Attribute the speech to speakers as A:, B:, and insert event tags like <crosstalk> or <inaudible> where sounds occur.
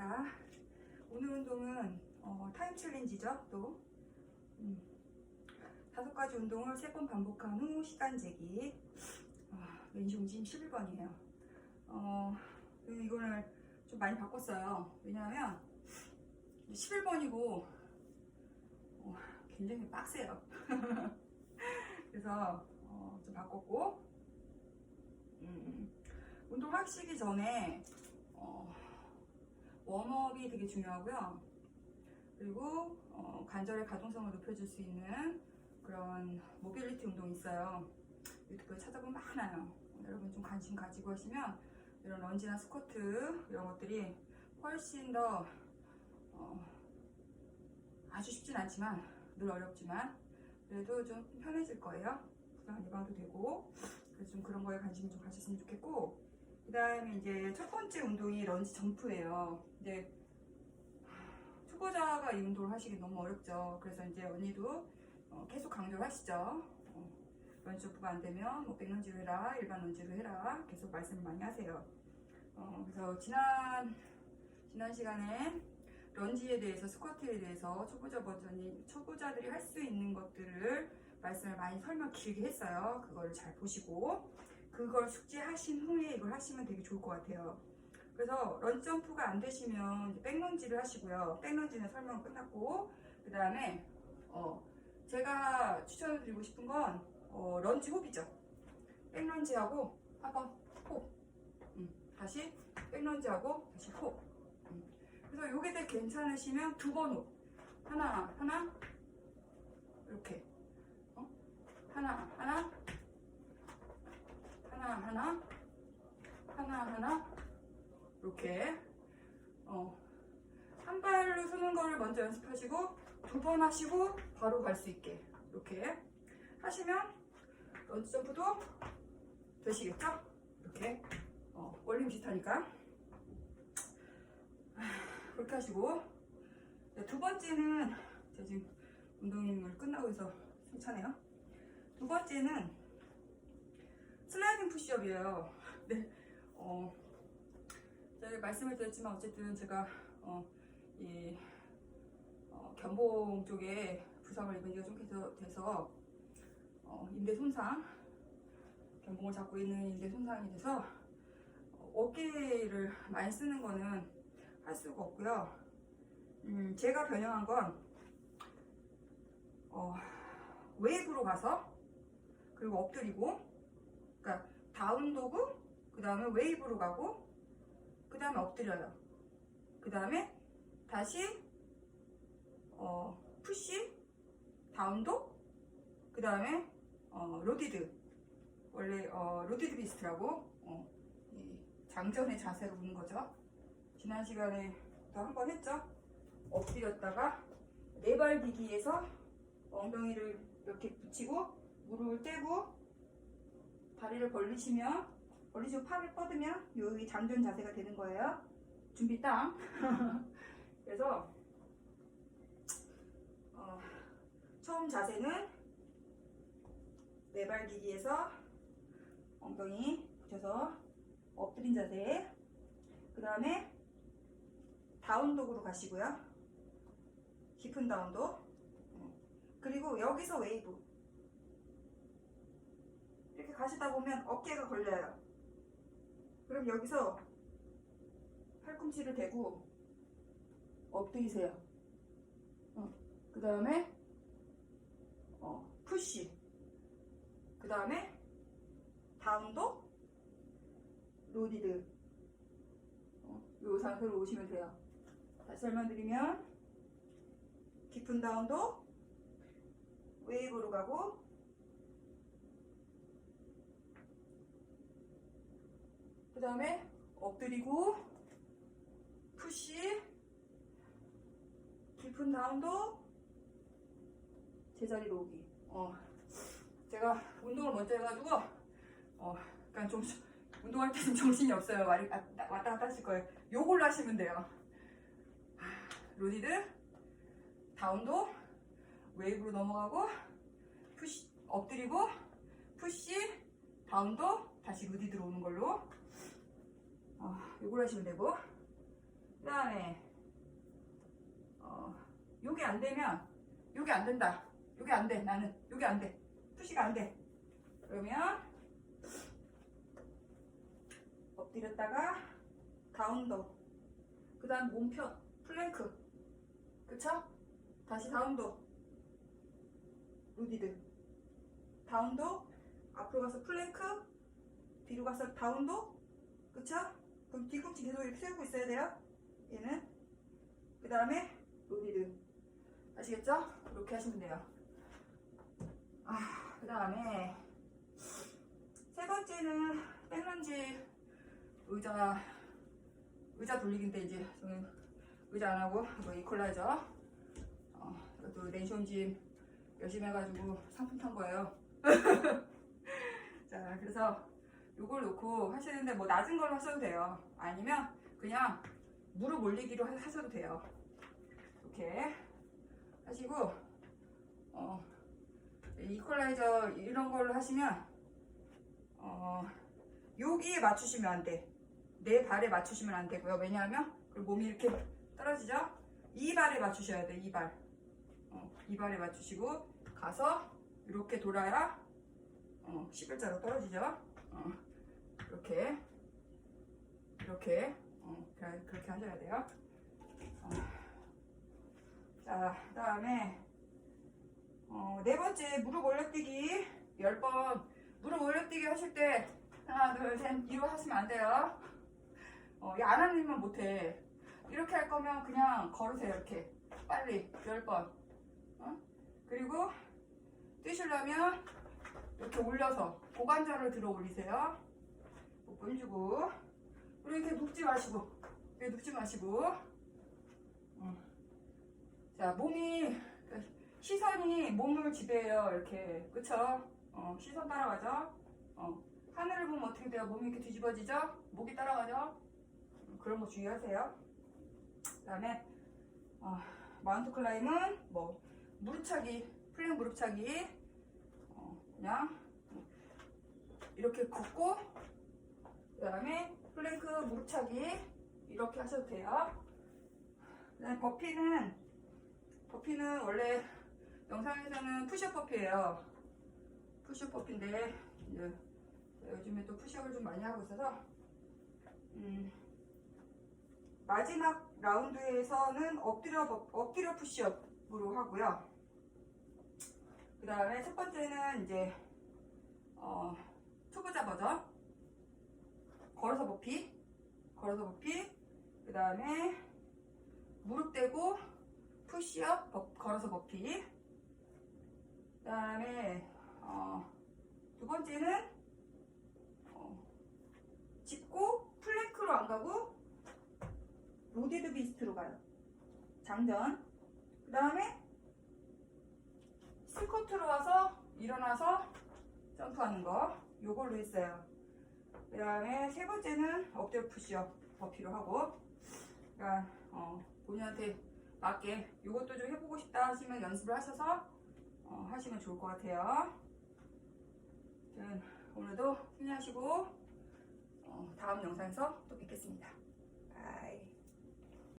A: 반갑습니다. 오늘 운동은 어, 타임 챌린지죠, 또. 음, 다섯 가지 운동을 세 번 반복한 후 시간 재기. 아, 왼시 움직임 11번이에요. 어, 이거를 좀 많이 바꿨어요. 왜냐하면 11번이고 어, 굉장히 빡세요. <laughs> 그래서 어, 좀 바꿨고 음, 운동 하시기 전에 어, 웜업이 되게 중요하고요. 그리고 어, 관절의 가동성을 높여줄 수 있는 그런 모빌리티 운동이 있어요. 유튜브에 찾아보면 많아요. 여러분 좀 관심 가지고 하시면 이런 런지나 스쿼트 이런 것들이 훨씬 더 어, 아주 쉽진 않지만 늘 어렵지만 그래도 좀 편해질 거예요. 부상 예방도 되고 그래서 좀 그런 거에 관심 좀 가졌으면 좋겠고 그 다음에 이제 첫 번째 운동이 런지 점프예요. 이제 초보자가 이 운동을 하시기 너무 어렵죠. 그래서 이제 언니도 어, 계속 강조를 하시죠. 어, 런지 점프가 안 되면 뭐 백런지로 해라, 일반 런지로 해라 계속 말씀을 많이 하세요. 어, 그래서 지난 지난 시간에 런지에 대해서 스쿼트에 대해서 초보자 버전이 초보자들이 할 수 있는 것들을 말씀을 많이 설명 길게 했어요. 그거를 잘 보시고 그걸 숙지하신 후에 이걸 하시면 되게 좋을 것 같아요. 그래서 런지 점프가 안 되시면 백런지를 하시고요. 백런지는 설명 끝났고 그 다음에 어, 제가 추천드리고 싶은 건 어, 런지 홉이죠. 백런지하고 한번 홉. 음, 다시 백런지하고 다시 홉. 음. 그래서 요게 대 괜찮으시면 두번 홉. 하나 하나 이렇게 어? 하나 하나 하나 하나 하나. 이렇게. 어, 한 발로 서는 거를 먼저 연습하시고 두 번 하시고 바로 갈 수 있게. 이렇게. 하시면 런지 점프도 되시겠죠? 이렇게. 어, 원리 비슷하니까. 아, 그렇게 하시고. 네, 두 번째는 제가 지금 운동을 끝나고 있어 숨차네요. 두 번째는 슬라이딩 푸시업이에요 네, 어, 제가 말씀을 드렸지만 어쨌든 제가 어, 이 어, 견봉 쪽에 부상을 입은 지가 좀 돼서, 어, 인대 손상 견봉을 잡고 있는 인대 손상이 돼서 어, 어깨를 많이 쓰는 거는 할 수가 없고요. 음, 제가 변형한 건 어, 웨이브로 가서 그리고 엎드리고 그러니까 다운 도구 그 다음에 웨이브로 가고 그 다음에 엎드려요. 그 다음에 다시 어, 푸시, 다운도, 그 다음에 어, 로디드. 원래 어, 로디드 비스트라고 어, 이 장전의 자세로 오는 거죠. 지난 시간에 또 한 번 했죠. 엎드렸다가 네발 기기에서 엉덩이를 이렇게 붙이고 무릎을 떼고 다리를 벌리시면 벌리시고 팔을 뻗으면 여기 장전 자세가 되는 거예요. 준비 땅. <laughs> 그래서 어, 처음 자세는 네발 기기에서 엉덩이 붙여서 엎드린 자세. 그 다음에 다운독으로 가시고요. 깊은 다운독. 그리고 여기서 웨이브. 가시다 보면 어깨가 걸려요. 그럼 여기서 팔꿈치를 대고 엎드리세요. 어, 그 다음에 어, 푸시. 그 다음에 다운도 로디드. 어, 요 상태로 오시면 돼요. 다시 설명드리면 깊은 다운도 웨이브로 가고 그 다음에 엎드리고 푸시 깊은 다운도 제자리로 오기. 어 제가 운동을 먼저 해가지고 어 약간 좀 운동할 때는 <laughs> 정신이 없어요. 아, 왔다 갔다 하실 거예요. 요걸로 하시면 돼요. 로디드 다운도 웨이브로 넘어가고 푸시 엎드리고 푸시 다운도 다시 로디드로 오는 걸로 어, 요걸 하시면 되고 그 다음에 어, 요게 안 되면 요게 안 된다. 요게 안 돼. 나는 요게 안 돼. 푸시가 안 돼. 그러면 엎드렸다가 다운도. 그 다음 몸편 플랭크. 그쵸? 다시 다운도. 루디드. 다운도. 앞으로 가서 플랭크. 뒤로 가서 다운도. 그쵸? 그럼 뒤꿈치 계속 이렇게 세우고 있어야 돼요. 얘는. 그 다음에 로디드. 아시겠죠? 이렇게 하시면 돼요. 아, 그 다음에 세 번째는 백런지 의자 의자 돌리기인데 이제 저는 의자 안 하고 이거 이퀄라이저 어, 이것도 렌션짐 열심히 해가지고 상품 탄 거예요. <laughs> 자, 그래서 요걸 놓고 하시는데 뭐 낮은 걸로 하셔도 돼요. 아니면 그냥 무릎 올리기로 하- 하셔도 돼요. 이렇게 하시고 어, 이퀄라이저 이런 걸로 하시면 어, 여기에 맞추시면 안 돼. 내 발에 맞추시면 안 되고요. 왜냐하면 몸이 이렇게 떨어지죠? 이 발에 맞추셔야 돼. 이 발. 어, 이 발에 맞추시고 가서 이렇게 돌아야 어, 11자로 떨어지죠? 어, 이렇게 이렇게 어, 그렇게 하셔야 돼요. 어. 자, 그다음에 어, 네 번째 무릎 올려뛰기 10번 무릎 올려뛰기 하실 때 하나 둘셋 뒤로 하시면 안 돼요. 어, 이안 하는 면 못해. 이렇게 할 거면 그냥 걸으세요 이렇게 빨리 10번. 어? 그리고 뛰시려면 이렇게 올려서 고관절을 들어 올리세요. 목 주고 그리고 이렇게 눕지 마시고 이렇게 눕지 마시고 어. 자 몸이 시선이 몸을 지배해요 이렇게 그쵸? 어, 시선 따라가죠? 어, 하늘을 보면 어떻게 돼요? 몸이 이렇게 뒤집어지죠? 목이 따라가죠? 그런 거 주의하세요 그 다음에 어, 마운트 클라임은 뭐 무릎차기 플랭 무릎차기 어, 그냥 이렇게 걷고 그 다음에 플랭크 무릎차기 이렇게 하셔도 돼요. 그 다음에 버피는 버피는 원래 영상에서는 푸시업 버피예요. 푸시업 버피인데 이제 요즘에 또 푸시업을 좀 많이 하고 있어서 음, 마지막 라운드에서는 엎드려 버- 엎드려 푸시업으로 하고요. 그 다음에 첫 번째는 이제 어, 초보자 버전 걸어서 버피 걸어서 버피 그 다음에 무릎 대고 푸시업 버- 걸어서 버피 그 다음에 어, 두 번째는 어, 짚고 플랭크로 안 가고 로디드 비스트로 가요. 장전. 그 다음에 스쿼트로 와서 일어나서 점프하는 거. 요걸로 했어요. 그 다음에 세 번째는 엎드려 푸시업 버피로 하고. 그러니까 어, 본인한테 맞게 요것도 좀 해보고 싶다 하시면 연습을 하셔서 어, 하시면 좋을 것 같아요. 오늘도 힘내시고 어, 다음 영상에서 또 뵙겠습니다.